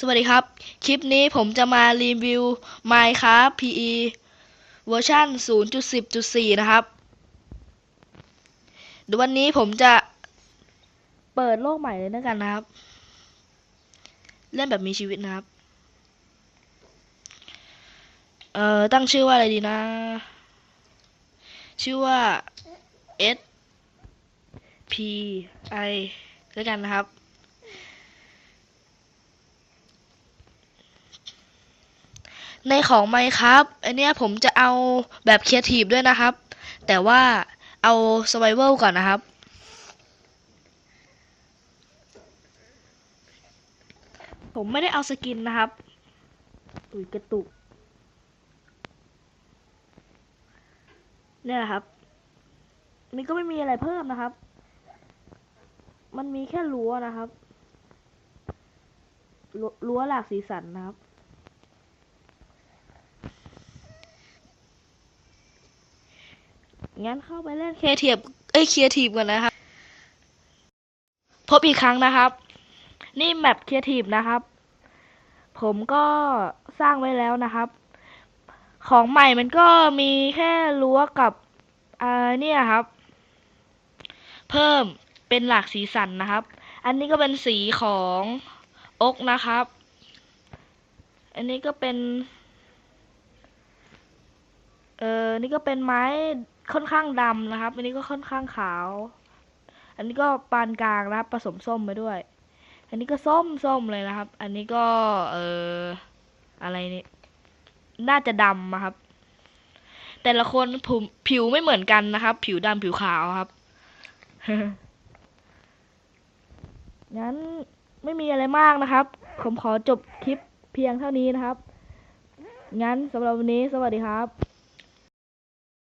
สวัสดีครับ คลิปนี้ผมจะมารีวิว Minecraft PE เวอร์ชัน0.10.4 นะครับเดี๋ยววันนี้ผมจะเปิดโลกใหม่เลยนะกันนะครับ เล่นแบบมีชีวิตนะครับ เอ่อ ตั้งชื่อว่าอะไรดีนะ ชื่อว่า S P I แล้วกันนะครับ ในของไมครับอันเนี้ยผมจะเอาแบบครีเอทีฟด้วยนะครับ แต่ว่าเอา Survival ก่อนนะครับ ผมไม่ได้เอาสกินนะครับอุ้ยกระตุกเนี่ยแหละครับมันก็ไม่มีอะไรเพิ่มนะครับ มันมีแค่รั้วนะครับ รั้วหลากสีสันนะครับ งั้นเข้าไปเล่นคเอทีฟเอ้ยครีเอทีฟก่อนนะครับ พบอีกครั้งนะครับ นี่แมปครีเอทีฟนะครับ ผมก็สร้างไว้แล้วนะครับ ของใหม่มันก็มีแค่รั้วกับอ่าเนี่ยครับ เพิ่มเป็นหลากสีสันนะครับ อันนี้ก็เป็นสีของอกนะครับ อันนี้ก็เป็น นี่ก็เป็นไม้ค่อนข้างดำนะครับ อันนี้ก็ค่อนข้างขาว อันนี้ก็ปานกลางนะครับผสมส้มไปด้วย อันนี้ก็ส้มส้มเลยนะครับ อันนี้ก็เอออะไรนี่ น่าจะดำอะครับ แต่ละคนผิวผิวไม่เหมือนกันนะครับ ผิวดำผิวขาวครับงั้นไม่มีอะไรมากนะครับ ผมขอจบคลิปเพียงเท่านี้นะครับ งั้นสำหรับวันนี้สวัสดีครับ